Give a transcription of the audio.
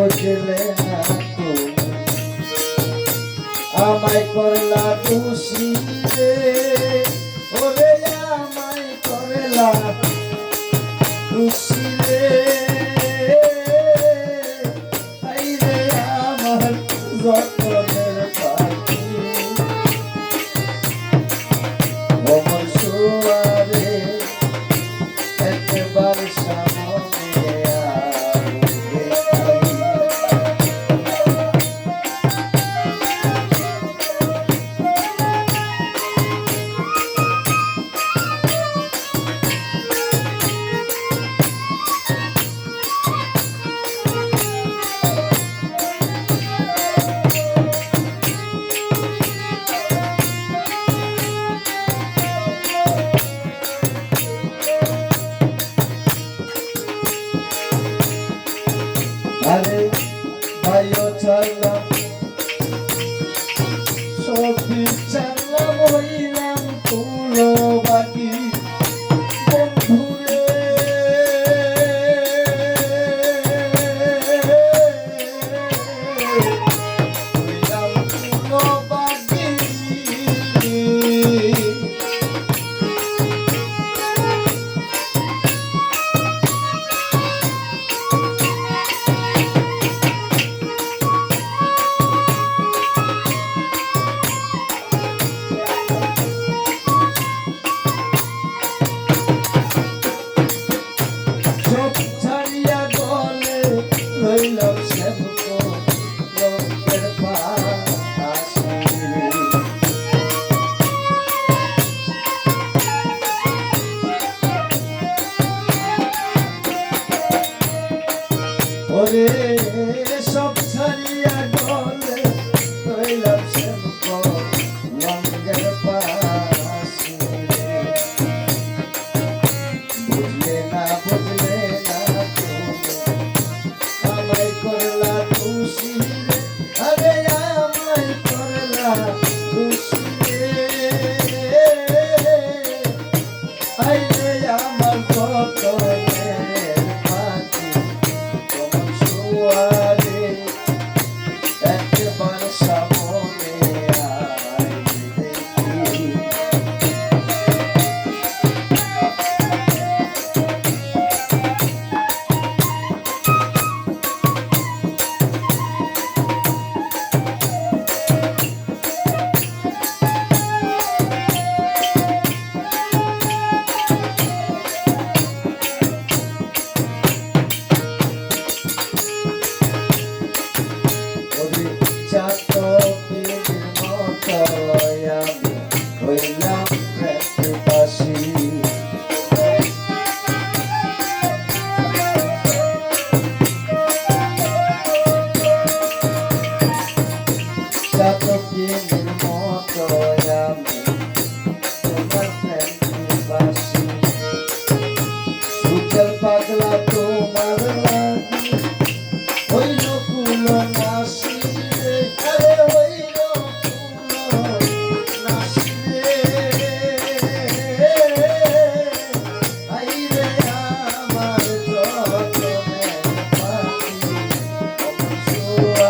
বুঝলে না আমায় করলা খুশি of the রে সব ছাড়িয়া গলে তৈলাম শ্যামা Oh.